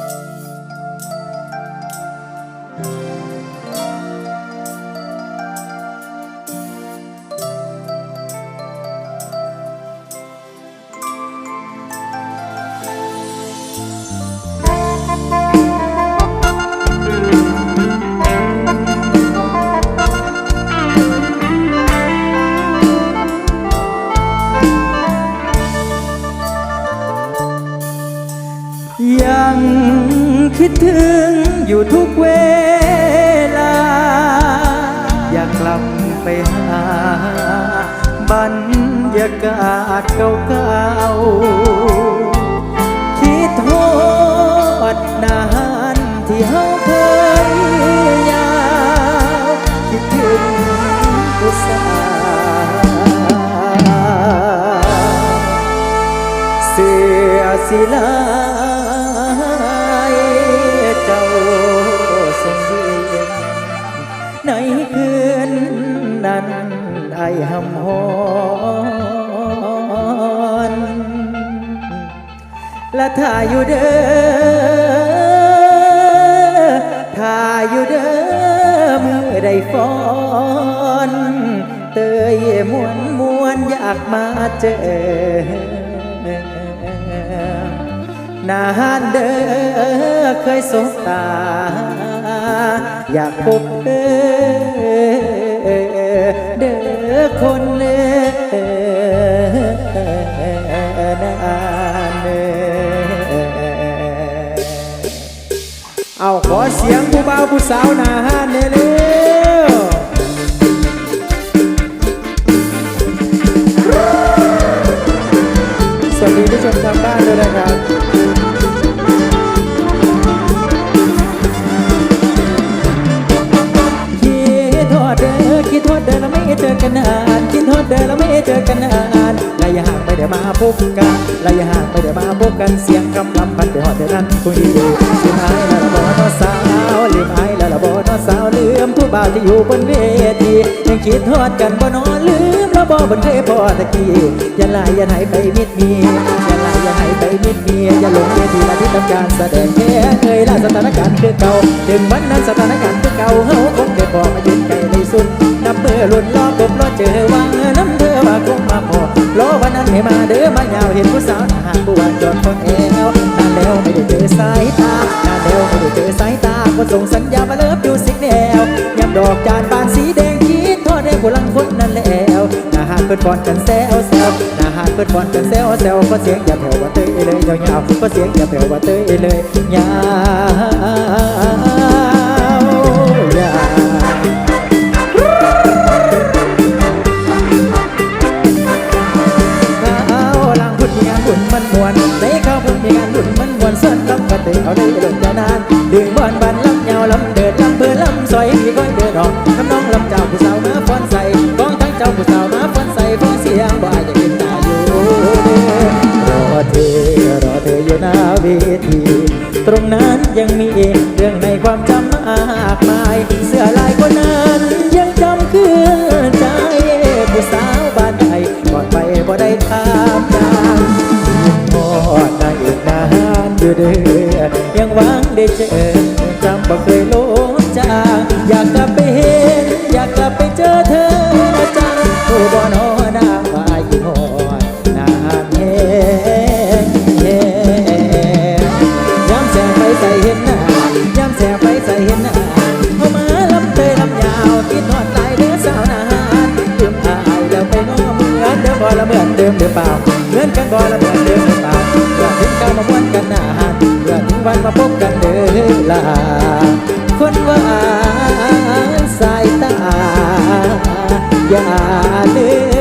ยัง คิดถึงอยู่ทุกเวลา อยากกลับไปหาบรรยากาศเก่าๆคิดโทษนานที่เฮาเคยยาวคิดถึงผู้สาวเสียสิลา และถ้าอยู่เด้อถ้าอยู่เด้อเมื่อใดฟ้อนเตยมวนมวนอยากมาเจอนานเด้อเคยสบตาอยากพบเด้อ เอาขอเสียงผู้บ่าวผู้สาวหนาห้านเร็วสวัสดีผู้ชมทางบ้านด้วยนะครับ พบกันระยะห่างไม่ได้มาพบกันเสียงคำลำพันไปหอดเดือนั้นคุยดีลืมหายแล้วละบ่นอสาวลืมหายแล้วละบ่นอสาวลืมผู้บ่าวที่อยู่บนเวทียังคิดทอดกันบ่นอนลืมแล้วบ่บนเคยพอตะกี้อย่าลายอย่าไหนไปมิดมี อย่าลายอย่าไหนไปมิดมียอย่าหลงเวทีละที่ทำการแสดงแค่เคยละสถานการณ์คือเก่าถึงวันนั้นสถานการณ์คือเก่าเฮาคงได้พอมายืนไกลในสุดนับมือหลุดล้อกบล้อเจอวางน้ำเธอว่าคงมาพอรอวันนั้นให้มาเด้อมายาวเห็นผู้สาวหาหางผู้วานจอดฟังแอวนานแล้วไม่ได้เจอสายตานานแล้วไม่ได้เจอสายตาก็ส่งสัญญามาเลิฟ เปิดบอลกันแซวแซวหน้าหากเปิดบอลกันแซวแซวก็เสียงอย่าแผ่วว่าเตยเลยยาวๆก็เสียงอย่าแผ่วว่าเตยเลยยาวยาวข้าวหลังพุ่นมีงานบุญมันมวนในข้าพุ่นมีงานบุญมันมวนเส้นลำกระเตยเอาได้หล่นจะนานดึงบอนบัน ตรงนั้นยังมีเรื่องในความจำมากมาย เสื้อลายคนนั้นยังจำคืนใจผู้สาวบ้านใดก่อนไปบ่ได้ถามจางพอดได้อีกนานอยู่เด้อยังหวังได้เจอจำบ่เคยลงจางอยากกลับไปเห็น อยากกลับไปเจอเธอจังโอ้บ่นอนางว่าอีหอดนานแฮงแฮง ดิมหรือเปล่าเหมือนกันบ่ละเหมือนเดิมหรือเปล่าเพื่อถึงการมาม้วนกันหน้าหาเพื่อถึงวันมาพบกันเด้อละคนว่าสายตาอย่าลืม